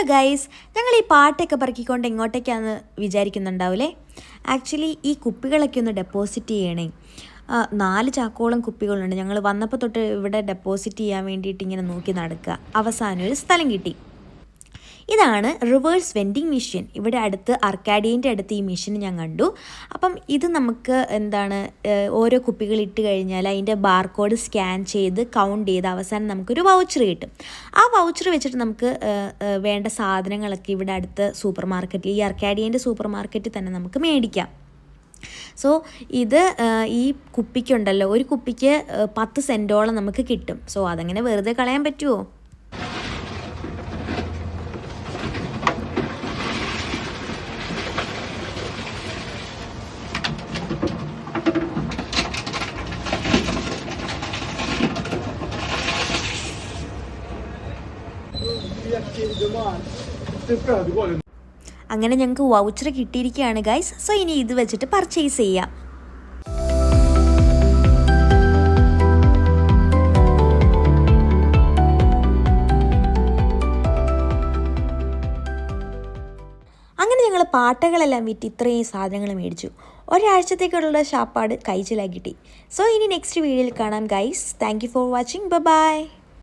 Guys ഞങ്ങൾ ഈ പാട്ടൊക്കെ പറക്കിക്കൊണ്ട് എങ്ങോട്ടേക്കാന്ന് വിചാരിക്കുന്നുണ്ടാവില്ലേ ആക്ച്വലി ഈ കുപ്പികളൊക്കെ ഒന്ന് ഡെപ്പോസിറ്റ് ചെയ്യണേ. നാല് ചാക്കോളം കുപ്പികളുണ്ട്. ഞങ്ങൾ വന്നപ്പോൾ തൊട്ട് ഇവിടെ ഡെപ്പോസിറ്റ് ചെയ്യാൻ വേണ്ടിയിട്ട് ഇങ്ങനെ നോക്കി നടക്കുക. അവസാനം ഒരു സ്ഥലം കിട്ടി. ഇതാണ് റിവേഴ്സ് വെൻഡിങ് മെഷീൻ ഇവിടെ അടുത്ത് അർക്കാഡിയന്റെ അടുത്ത് ഈ മെഷീൻ ഞാൻ കണ്ടു. അപ്പം ഇത് നമുക്ക് എന്താണ് ഓരോ കുപ്പികൾ ഇട്ട് കഴിഞ്ഞാൽ അതിന്റെ ബാർകോഡ് സ്കാൻ ചെയ്ത് കൗണ്ട് ചെയ്ത് അവസാനം നമുക്കൊരു വൗച്ചർ കിട്ടും. ആ വൗച്ചർ വെച്ചിട്ട് നമുക്ക് വേണ്ട സാധനങ്ങളൊക്കെ ഇവിടെ അടുത്ത് സൂപ്പർ മാർക്കറ്റിൽ ഈ അർക്കാഡിയന്റെ സൂപ്പർ മാർക്കറ്റിൽ തന്നെ നമുക്ക് മേടിക്കാം. സോ ഇത് ഈ കുപ്പിക്കുണ്ടല്ലോ ഒരു കുപ്പിക്ക് പത്ത് സെന്റോളം നമുക്ക് കിട്ടും. സോ അതങ്ങനെ വെറുതെ കളയാൻ പറ്റുമോ അങ്ങനെ ഞങ്ങൾക്ക് വൗച്ചർ കിട്ടിയിരിക്കുകയാണ് ഗൈസ് സോ ഇനി ഇത് വെച്ചിട്ട് പർച്ചേസ് ചെയ്യാം. പാട്ടകളെല്ലാം വിറ്റ് ഇത്രയും സാധനങ്ങൾ മേടിച്ചു. ഒരാഴ്ചത്തേക്കുള്ള ഷാപ്പാട് കൈച്ചിലാക്കി കിട്ടി. സോ ഇനി നെക്സ്റ്റ് വീഡിയോയിൽ കാണാം ഗൈസ് താങ്ക് ഫോർ വാച്ചിങ് ബ ബൈ